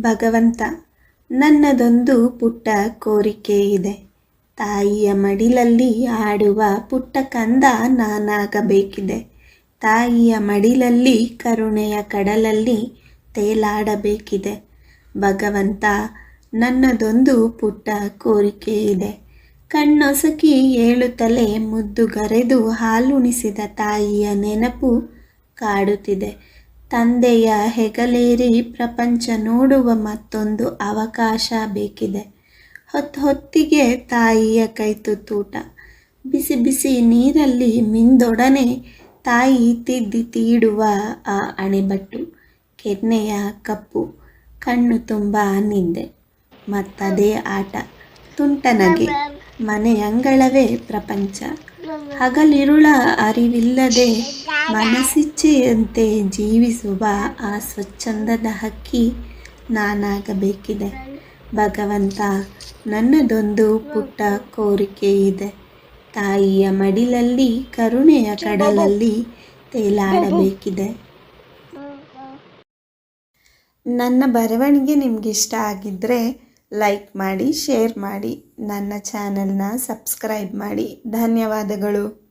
ಭಗವಂತ, ನನ್ನದೊಂದು ಪುಟ್ಟ ಕೋರಿಕೆ ಇದೆ. ತಾಯಿಯ ಮಡಿಲಲ್ಲಿ ಆಡುವ ಪುಟ್ಟ ಕಂದ ನಾನಾಗಬೇಕಿದೆ. ತಾಯಿಯ ಮಡಿಲಲ್ಲಿ ಕರುಣೆಯ ಕಡಲಲ್ಲಿ ತೇಲಾಡಬೇಕಿದೆ. ಭಗವಂತ, ನನ್ನದೊಂದು ಪುಟ್ಟ ಕೋರಿಕೆ ಇದೆ. ಕಣ್ಣೊಸಕಿ ಏಳುತ್ತಲೇ ಮುದ್ದುಗರೆದು ಹಾಲುಣಿಸಿದ ತಾಯಿಯ ನೆನಪು ಕಾಡುತ್ತಿದೆ. ತಂದೆಯ ಹೆಗಲೇರಿ ಪ್ರಪಂಚ ನೋಡುವ ಮತ್ತೊಂದು ಅವಕಾಶ ಬೇಕಿದೆ. ಹೊತ್ತು ಹೊತ್ತಿಗೆ ತಾಯಿಯ ಕೈತುತ್ತೂಟ ಬಿಸಿ ಬಿಸಿ ನೀರಲ್ಲಿ ಮಿಂದೊಡನೆ ತಾಯಿ ತಿದ್ದಿ ತೀಡುವ ಆ ಅಣೆಬಟ್ಟು, ಕೆನ್ನೆಯ ಕಪ್ಪು, ಕಣ್ಣು ತುಂಬ ನಿಂದೆ. ಮತ್ತದೇ ಆಟ. ತುಂಟನಗೆ. ಮನೆಯಂಗಳವೇ ಪ್ರಪಂಚ. ಹಗಲಿರುಳ ಅರಿವಿಲ್ಲದೆ ಮನಸ್ಸಿಚ್ಛೆಯಂತೆ ಜೀವಿಸುವ ಆ ಸ್ವಚ್ಛಂದದ ಹಕ್ಕಿ ನಾನಾಗಬೇಕಿದೆ. ಭಗವಂತ, ನನ್ನದೊಂದು ಪುಟ್ಟ ಕೋರಿಕೆ ಇದೆ. ತಾಯಿಯ ಮಡಿಲಲ್ಲಿ, ಕರುಣೆಯ ಕಡಲಲ್ಲಿ ತೇಲಾಡಬೇಕಿದೆ. ನನ್ನ ಬರವಣಿಗೆ ನಿಮ್ಗೆ ಇಷ್ಟ ಆಗಿದ್ದರೆ ಲೈಕ್ ಮಾಡಿ, ಶೇರ್ ಮಾಡಿ, ನನ್ನ ಚಾನೆಲ್ನ ಸಬ್ಸ್ಕ್ರೈಬ್ ಮಾಡಿ. ಧನ್ಯವಾದಗಳು.